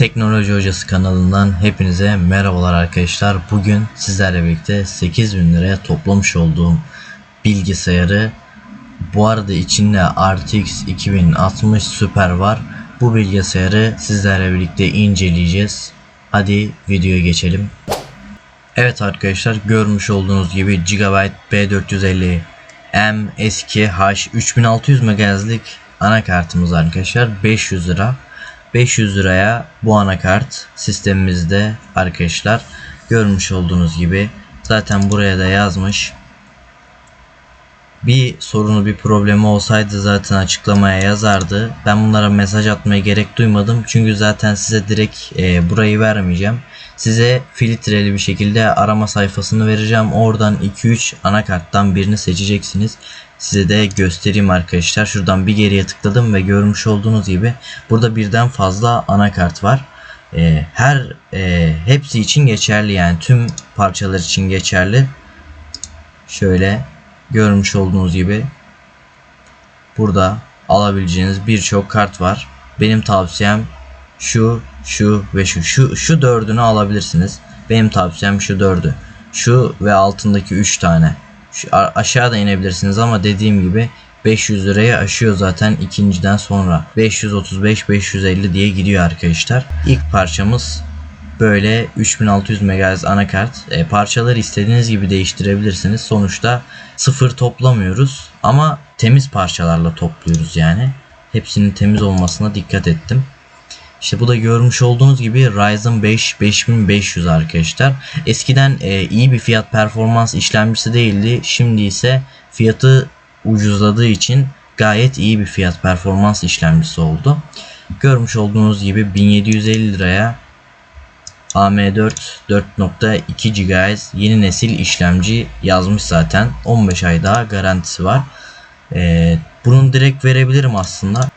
Teknoloji Hocası kanalından hepinize merhabalar arkadaşlar. Bugün sizlerle birlikte 8000 liraya toplamış olduğum bilgisayarı bu arada içinde RTX 2060 Super var. Bu bilgisayarı sizlerle birlikte inceleyeceğiz. Hadi videoya geçelim. Evet arkadaşlar görmüş olduğunuz gibi Gigabyte B450 M eski H 3600 MHz'lik anakartımız arkadaşlar 500 lira. 500 liraya bu anakart sistemimizde arkadaşlar görmüş olduğunuz gibi zaten buraya da yazmış. Bir sorunu bir problemi olsaydı zaten açıklamaya yazardı. Ben bunlara mesaj atmaya gerek duymadım. Çünkü zaten size direkt e, burayı vermeyeceğim. Size filtreli bir şekilde arama sayfasını vereceğim. Oradan 2-3 anakarttan birini seçeceksiniz. Size de göstereyim arkadaşlar. Şuradan bir geriye tıkladım ve görmüş olduğunuz gibi burada birden fazla anakart var. E, her e, hepsi için geçerli yani tüm parçalar için geçerli. Şöyle görmüş olduğunuz gibi burada alabileceğiniz birçok kart var. Benim tavsiyem şu, şu ve şu. Şu, şu dördünü alabilirsiniz. Benim tavsiyem şu dördü. Şu ve altındaki 3 tane. Şu, aşağıda inebilirsiniz ama dediğim gibi 500 liraya aşıyor zaten ikinciden sonra. 535 550 diye gidiyor arkadaşlar. İlk parçamız böyle 3600 MHz anakart. E, parçaları istediğiniz gibi değiştirebilirsiniz. Sonuçta sıfır toplamıyoruz ama temiz parçalarla topluyoruz yani. Hepsinin temiz olmasına dikkat ettim. İşte bu da görmüş olduğunuz gibi Ryzen 5 5500 arkadaşlar. Eskiden e, iyi bir fiyat performans işlemcisi değildi. Şimdi ise fiyatı ucuzladığı için gayet iyi bir fiyat performans işlemcisi oldu. Görmüş olduğunuz gibi 1750 liraya AM4 4.2 GHz yeni nesil işlemci yazmış zaten. 15 ay daha garantisi var. Ee, bunun direkt verebilirim aslında.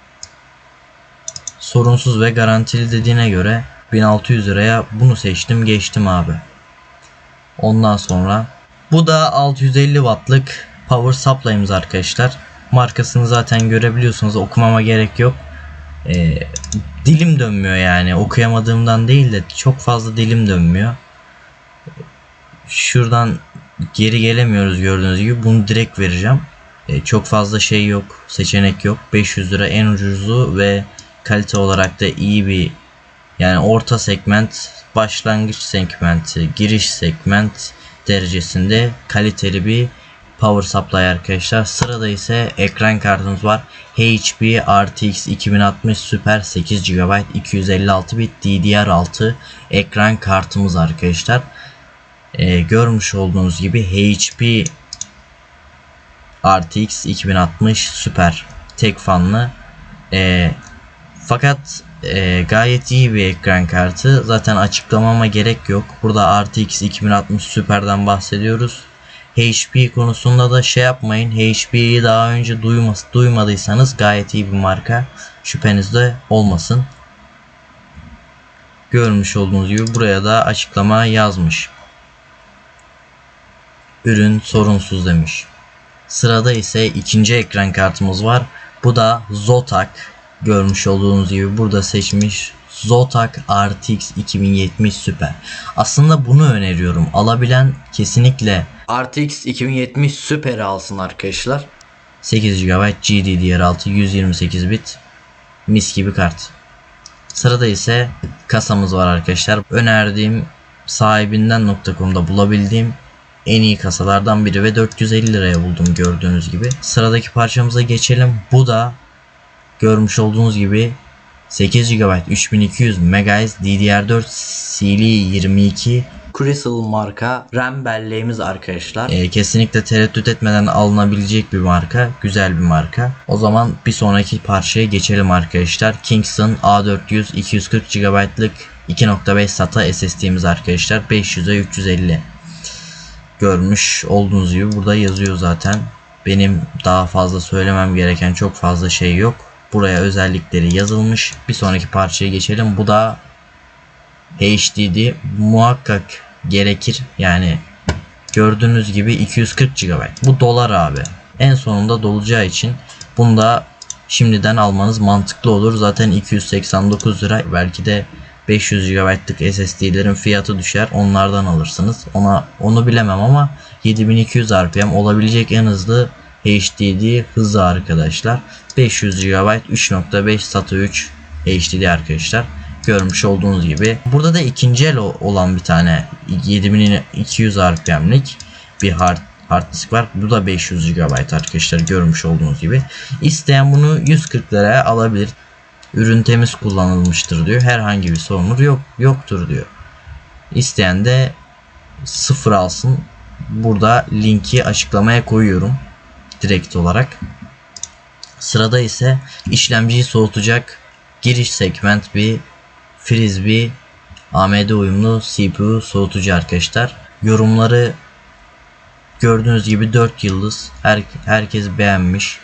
Sorunsuz ve garantili dediğine göre 1600 liraya bunu seçtim geçtim abi. Ondan sonra bu da 650 wattlık power supply'ımız arkadaşlar. Markasını zaten görebiliyorsunuz okumama gerek yok. Ee, dilim dönmüyor yani okuyamadığımdan değil de çok fazla dilim dönmüyor. Şuradan geri gelemiyoruz gördüğünüz gibi bunu direkt vereceğim. Ee, çok fazla şey yok seçenek yok 500 lira en ucuzu ve kalite olarak da iyi bir yani orta segment başlangıç segmenti giriş segment derecesinde kaliteli bir power supply arkadaşlar. Sırada ise ekran kartımız var. HP RTX 2060 Super 8 GB 256 bit DDR6 ekran kartımız arkadaşlar. Ee, görmüş olduğunuz gibi HP RTX 2060 Super tek fanlı. Ee, fakat e, gayet iyi bir ekran kartı. Zaten açıklamama gerek yok. Burada RTX 2060 Super'dan bahsediyoruz. HP konusunda da şey yapmayın. HP'yi daha önce duymas duymadıysanız gayet iyi bir marka. Şüphenizde olmasın. Görmüş olduğunuz gibi buraya da açıklama yazmış. Ürün sorunsuz demiş. Sırada ise ikinci ekran kartımız var. Bu da Zotac. Görmüş olduğunuz gibi burada seçmiş Zotac RTX 2070 Super. Aslında bunu öneriyorum. Alabilen kesinlikle RTX 2070 Super alsın arkadaşlar. 8 GB GDDR6 128 bit mis gibi kart. Sırada ise kasamız var arkadaşlar. Önerdiğim sahibinden.com'da bulabildiğim en iyi kasalardan biri ve 450 liraya buldum gördüğünüz gibi. Sıradaki parçamıza geçelim. Bu da görmüş olduğunuz gibi 8 GB 3200 MHz DDR4 CL22 Crystal marka RAM belleğimiz arkadaşlar. Ee, kesinlikle tereddüt etmeden alınabilecek bir marka. Güzel bir marka. O zaman bir sonraki parçaya geçelim arkadaşlar. Kingston A400 240 GB'lık 2.5 SATA SSD'miz arkadaşlar. 500'e 350 görmüş olduğunuz gibi burada yazıyor zaten. Benim daha fazla söylemem gereken çok fazla şey yok. Buraya özellikleri yazılmış. Bir sonraki parçaya geçelim. Bu da HDD muhakkak gerekir. Yani gördüğünüz gibi 240 GB. Bu dolar abi. En sonunda dolacağı için bunu da şimdiden almanız mantıklı olur. Zaten 289 lira belki de 500 GB'lık SSD'lerin fiyatı düşer. Onlardan alırsınız. Ona onu bilemem ama 7200 RPM olabilecek en hızlı HDD hızı arkadaşlar. 500 GB 3.5 SATA 3 HDD arkadaşlar. Görmüş olduğunuz gibi. Burada da ikinci el olan bir tane 7200 RPM'lik bir hard hard disk var. Bu da 500 GB arkadaşlar görmüş olduğunuz gibi. İsteyen bunu 140 liraya alabilir. Ürün temiz kullanılmıştır diyor. Herhangi bir sorunu yok yoktur diyor. İsteyen de sıfır alsın. Burada linki açıklamaya koyuyorum direkt olarak. Sırada ise işlemciyi soğutacak giriş segment bir Frisbee AMD uyumlu CPU soğutucu arkadaşlar. Yorumları gördüğünüz gibi 4 yıldız. Her, herkes beğenmiş.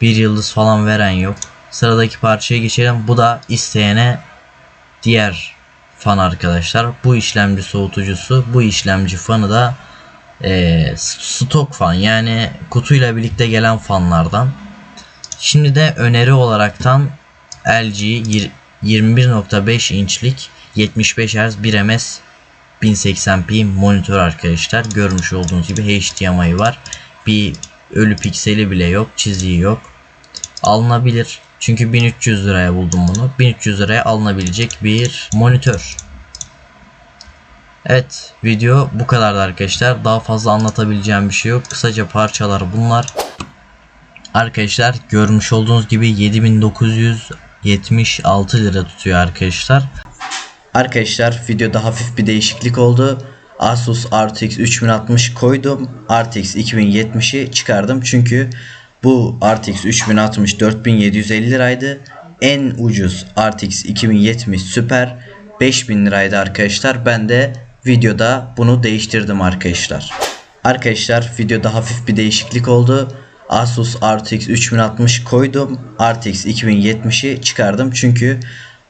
1 yıldız falan veren yok. Sıradaki parçaya geçelim. Bu da isteyene diğer fan arkadaşlar. Bu işlemci soğutucusu. Bu işlemci fanı da eee, stok fan yani kutuyla birlikte gelen fanlardan. Şimdi de öneri olaraktan LG yir- 21.5 inçlik 75 Hz 1 ms 1080p monitör arkadaşlar. Görmüş olduğunuz gibi HDMI var. Bir ölü pikseli bile yok, çiziği yok. Alınabilir. Çünkü 1300 liraya buldum bunu. 1300 liraya alınabilecek bir monitör. Evet video bu kadardı arkadaşlar. Daha fazla anlatabileceğim bir şey yok. Kısaca parçalar bunlar. Arkadaşlar görmüş olduğunuz gibi 7976 lira tutuyor arkadaşlar. Arkadaşlar videoda hafif bir değişiklik oldu. Asus RTX 3060 koydum. RTX 2070'i çıkardım çünkü bu RTX 3060 4750 liraydı. En ucuz RTX 2070 Super 5000 liraydı arkadaşlar. Ben de videoda bunu değiştirdim arkadaşlar. Arkadaşlar videoda hafif bir değişiklik oldu. Asus RTX 3060 koydum. RTX 2070'i çıkardım çünkü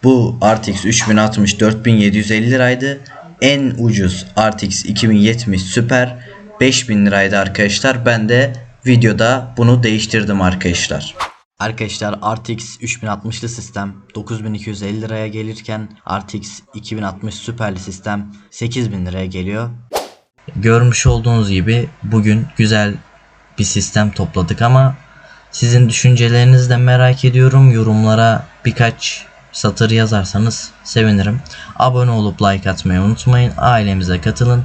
bu RTX 3060 4750 liraydı. En ucuz RTX 2070 Super 5000 liraydı arkadaşlar. Ben de videoda bunu değiştirdim arkadaşlar. Arkadaşlar RTX 3060'lı sistem 9250 liraya gelirken RTX 2060 Super'li sistem 8000 liraya geliyor. Görmüş olduğunuz gibi bugün güzel bir sistem topladık ama sizin düşüncelerinizi de merak ediyorum. Yorumlara birkaç satır yazarsanız sevinirim. Abone olup like atmayı unutmayın. Ailemize katılın.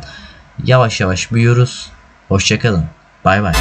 Yavaş yavaş büyüyoruz. Hoşçakalın. Bay bay.